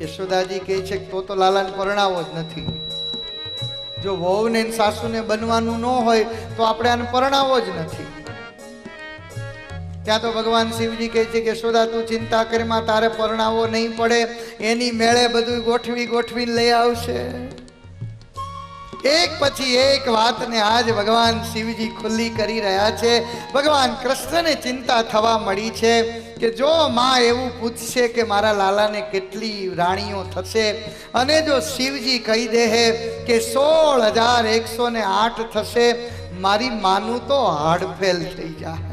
યશોદાજી કહે છે કે તો તો લાલાને પરણાવો જ નથી. જો વહુને સાસુને બનવાનું ન હોય, તો આપણે આને પરણાવો જ નથી. ત્યાં તો ભગવાન શિવજી કહે છે કે યશોદા, તું ચિંતા કરીમાં તારે પરણાવો નહીં પડે. એની મેળે બધું ગોઠવી ગોઠવીને લઈ આવશે. એક પછી એક વાતને આજ ભગવાન શિવજી ખુલ્લી કરી રહ્યા છે. ભગવાન કૃષ્ણને ચિંતા થવા મળી છે કે જો માં એવું પૂછશે કે મારા લાલાને કેટલી રાણીઓ થશે, અને જો શિવજી કહી દે કે સોળ હજાર એકસો ને આઠ થશે, મારી માનું તો હાડફેલ થઈ જાય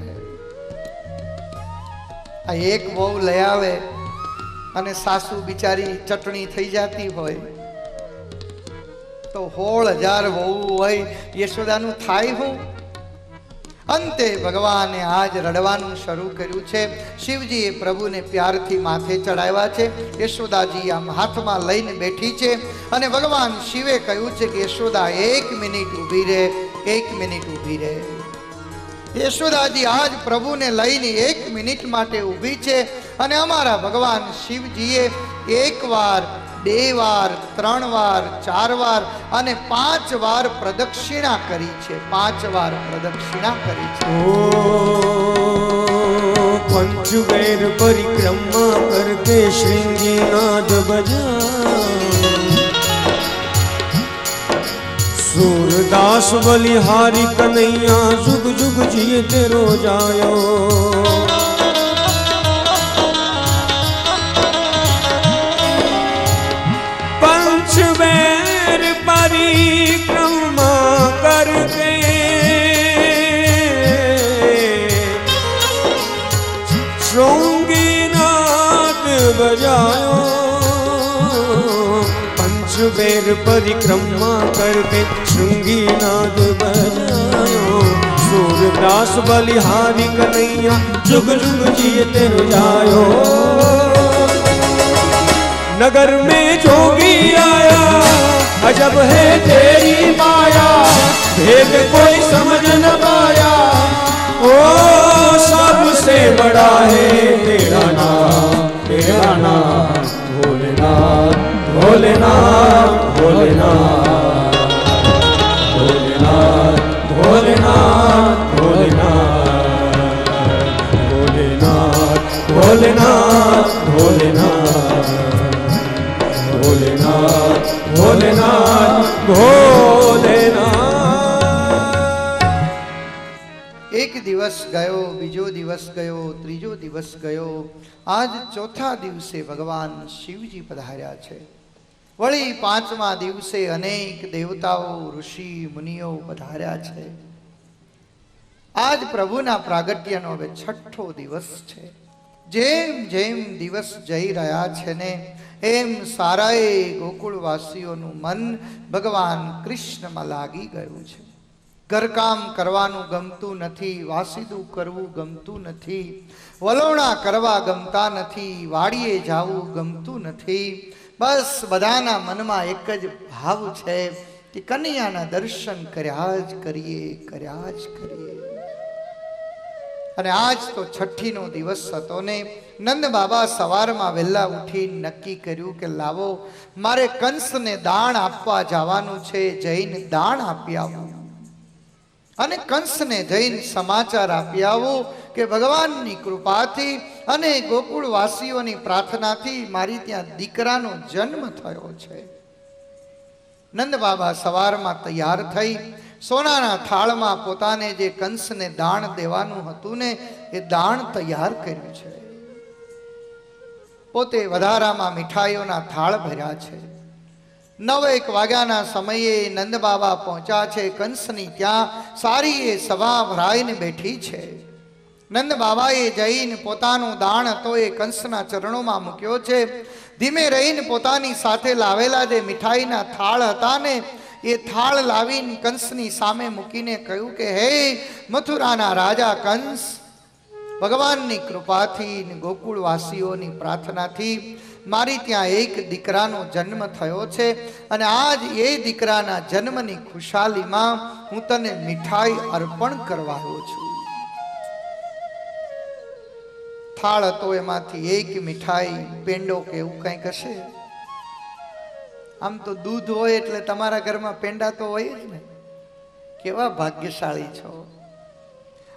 આ એક વહુ લઈ આવે અને સાસુ બિચારી ચટણી થઈ જતી હોય. તો હોળ હજાર વહુ હોય, યશોદાનું થાય હું? અંતે ભગવાને આજ રડવાનું શરૂ કર્યું છે. શિવજીએ પ્રભુને પ્યારથી માથે ચડાવ્યા છે. યશોદાજી આમ હાથમાં લઈને બેઠી છે અને ભગવાન શિવે કહ્યું છે કે યશોદા, એક મિનિટ ઊભી રહે, એક મિનિટ ઊભી રહે. યશોદાજી આજ પ્રભુને લઈને એક મિનિટ માટે ઊભી છે અને અમારા ભગવાન શિવજીએ એક વાર બે વાર, ત્રણ વાર, ચાર વાર અને પાંચ વાર પ્રદક્ષિણા કરી છે. પાંચ વાર પ્રદક્ષિણા કરી છે. પંચુગૈર પરિક્રમા કરતે શૃંગીનાથ બજા સૂરદાસ બલિહારી કનૈયા જુગ જુગ જીએ તેરો જાયો बजायो। पंचवेर परिक्रमा करके शृंगीनाद बजायो। सूरदास बलिहारी कन्हैया जुग जुग जिए तेरो जायो। नगर में जोगी आया, अजब है तेरी माया, भेद कोई समझ न पाया। ओ सबसे बड़ा है तेरा नाम। नाम भोलेनाथ भोलेनाथ भोलेनाथ भोलेनाथ भोलेनाथ भोलेनाथ भोलेनाथ भोलेनाथ भोलेनाथ भोलेनाथ भोलेनाथ भोलेनाथ દિવસ ગયો, બીજો દિવસ ગયો, ત્રીજો દિવસ ગયો. આજ ચોથા દિવસે ભગવાન શિવજી પધાર્યા છે. વળી પાંચમા દિવસે અનેક દેવતાઓ, ઋષિ, મુનિઓ પધાર્યા છે. આજ પ્રભુના પ્રાગટ્યનો હવે છઠ્ઠો દિવસ છે. જેમ જેમ દિવસ જઈ રહ્યા છે ને, એમ સારાએ ગોકુળવાસીઓનું મન ભગવાન કૃષ્ણમાં લાગી ગયું છે. ઘરકામ કરવાનું ગમતું નથી, વાસીદું કરવું ગમતું નથી, વલોણા કરવા ગમતા નથી, વાડીએ જવું ગમતું નથી. બસ બધાના મનમાં એક જ ભાવ છે કે કનૈયાના દર્શન કર્યા જ કરીએ, કર્યા જ કરીએ. અને આજ તો છઠ્ઠીનો દિવસ હતો ને નંદ બાબા સવારમાં વહેલા ઉઠી નક્કી કર્યું કે લાવો, મારે કંસને દાણ આપવા જવાનું છે, જઈને દાણ આપી આવું. અને કંસને જઈને સમાચાર આપી આવો કે ભગવાનની કૃપાથી અને ગોકુળવાસીઓની પ્રાર્થનાથી મારી ત્યાં દીકરાનો જન્મ થયો છે. નંદ બાબા સવારમાં તૈયાર થઈ સોનાના થાળમાં પોતાને જે કંસને દાણ દેવાનું હતું ને એ દાણ તૈયાર કર્યું છે. પોતે વધારામાં મીઠાઈઓના થાળ ભર્યા છે. નવ એક વાગ્યાના સમયે નંદ બાબા પહોંચ્યા છે કંસની ત્યાં. સારી એ સભા ભરાઈને બેઠી છે. નંદ બાબાએ જઈને પોતાનું દાણ હતો એ કંસના ચરણોમાં મૂક્યો છે. ધીમે રહીને પોતાની સાથે લાવેલા જે મીઠાઈના થાળ હતા ને, એ થાળ લાવીને કંસની સામે મૂકીને કહ્યું કે, હે મથુરાના રાજા કંસ, ભગવાનની કૃપાથી ગોકુળવાસીઓની પ્રાર્થનાથી મારી ત્યાં એક દીકરાનો જન્મ થયો છે અને આજ એ દીકરાના જન્મની ખુશાલીમાં હું તને મીઠાઈ અર્પણ કરવા આવ્યો છું. થાળ હતો એમાંથી એક મીઠાઈ પેંડો કે એવું કંઈક હશે? આમ તો દૂધ હોય એટલે તમારા ઘરમાં પેંડા તો હોય જ ને. કેવા ભાગ્યશાળી છો.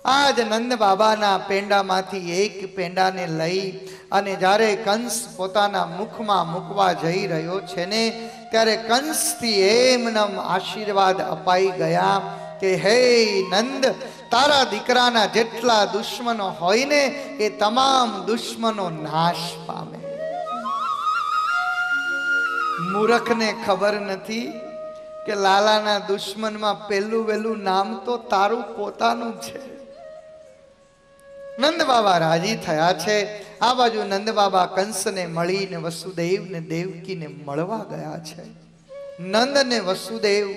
આજ નંદ બાબાના પેંડામાંથી એક પેંડાને લઈ અને જ્યારે કંસ પોતાના મુખમાં મૂકવા જઈ રહ્યો છે ને, ત્યારે કંસથી એમનમ આશીર્વાદ અપાઈ ગયા કે, હે નંદ, તારા દીકરાના જેટલા દુશ્મનો હોય ને, એ તમામ દુશ્મનો નાશ પામે. મૂરખને ખબર નથી કે લાલાના દુશ્મનમાં પહેલું વહેલું નામ તો તારું પોતાનું છે. નંદ બાબા રાજી થયા છે. આ બાજુ નંદ બાબા કંસને મળીને વસુદેવને દેવકીને મળવા ગયા છે. નંદ ને વસુદેવ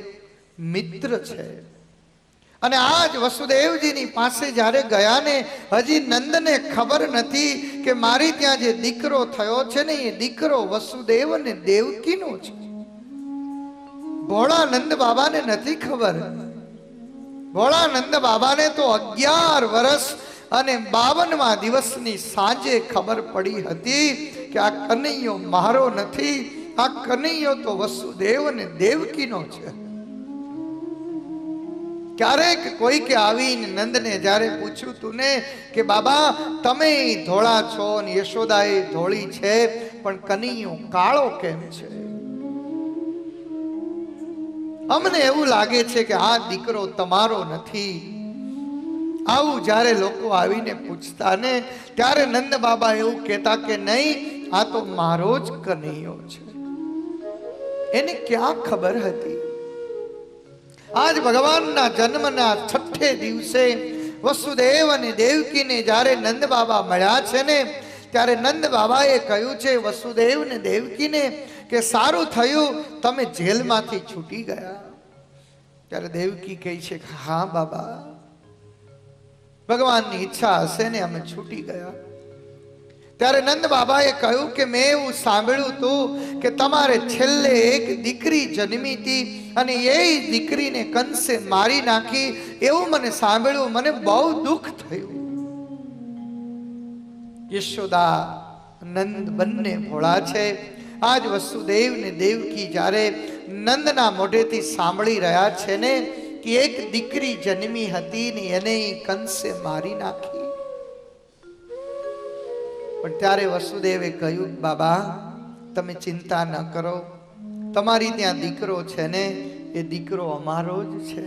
મિત્ર છે. અને આજ વસુદેવજીની પાસે જ્યારે ગયા ને, હજી નંદને ખબર નથી કે મારી ત્યાં જે દીકરો થયો છે ને, એ દીકરો વસુદેવ અને દેવકીનો છે. ભોળા નંદ બાબાને નથી ખબર. ભોળા નંદ બાબાને તો અગિયાર વર્ષ અને બાવનમાં દિવસની સાંજે ખબર પડી હતી કે આ કનૈયો મારો નથી, આ કનૈયો તો વસુદેવ અને દેવકીનો છે. ક્યારેક કોઈકે આવીને નંદને જ્યારે પૂછ્યું તું ને કે બાબા, તમે ધોળા છો ને યશોદા એ ધોળી છે, પણ કનૈયો કાળો કેમ છે? અમને એવું લાગે છે કે આ દીકરો તમારો નથી. આવું જ્યારે લોકો આવીને પૂછતા ને, ત્યારે નંદ બાબા એવું કહેતા કે નહીં, આ તો મારો જ કનૈયો છે. એને ક્યાં ખબર હતી? આજ ભગવાનના જન્મના છઠ્ઠે દિવસે વસુદેવ અને દેવકીને જ્યારે નંદ બાબા મળ્યા છે ને, ત્યારે નંદ બાબાએ કહ્યું છે વસુદેવ ને દેવકીને કે સારું થયું, તમે જેલમાંથી છૂટી ગયા. ત્યારે દેવકી કહે છે હા બાબા ભગવાનની ઈચ્છા હશે ને અમે છૂટી ગયા. ત્યારે નંદ બાબાએ કહ્યું કે મેં એવું સાંભળ્યું હતું કે તમારે છેલ્લે એક દીકરી જન્મી હતી અને એ દીકરીને કંસે મારી નાખી એવું મને સાંભળ્યું, મને બહુ દુઃખ થયું. યશોદા, નંદ બંને ભોળા છે. આજ વસુદેવ ને દેવકી જ્યારે નંદના મોઢેથી સાંભળી રહ્યા છે ને કે એક દીકરી જન્મી હતી ને એને કંસે મારી નાખી. પણ ત્યારે વસુદેવે કહ્યું, બાબા, તમે ચિંતા ન કરો. તમારી ત્યાં દીકરો છે ને, એ દીકરો અમારો જ છે.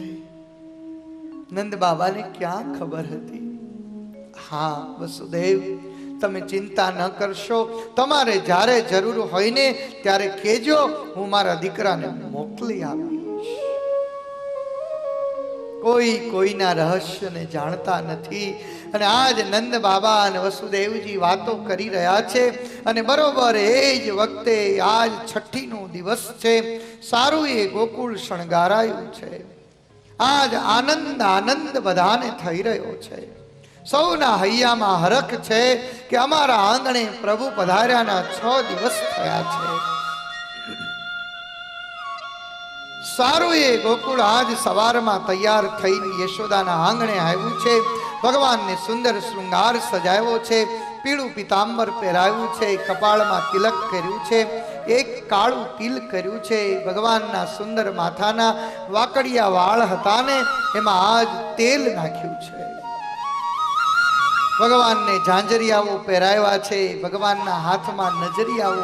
નંદ બાબાને ક્યાં ખબર હતી? હા, વસુદેવ, તમે ચિંતા ન કરશો. તમારે જ્યારે જરૂર હોય ને, ત્યારે કહેજો, હું મારા દીકરાને મોકલી આપીશ. કોઈ કોઈના રહસ્યને જાણતા નથી. અને આજ નંદ બાબા અને વસુદેવજી વાતો કરી રહ્યા છે અને બરોબર એ જ વખતે આજ છઠ્ઠીનો દિવસ છે. સારું એ ગોકુળ શણગારાયું છે. આજ આનંદ આનંદ બધાને થઈ રહ્યો છે. સૌના હૈયામાં હરખ છે કે અમારા આંગણે પ્રભુ પધાર્યાના છ દિવસ થયા છે. સારું એ ગોકુળ આજ સવારમાં તૈયાર થઈને યશોદાના આંગણે આવ્યું છે. ભગવાનને સુંદર શૃંગાર સજાવ્યો છે. પીળું પિતાંબર પહેરાવ્યું છે. કપાળમાં તિલક કર્યું છે. એક કાળું તિલ કર્યું છે. ભગવાનના સુંદર માથાના વાકડિયા વાળ હતા ને એમાં આજ તેલ નાખ્યું છે. ભગવાનને ઝાંઝરિયાઓ પહેરાવ્યા છે. ભગવાનના હાથમાં નજરિયાઓ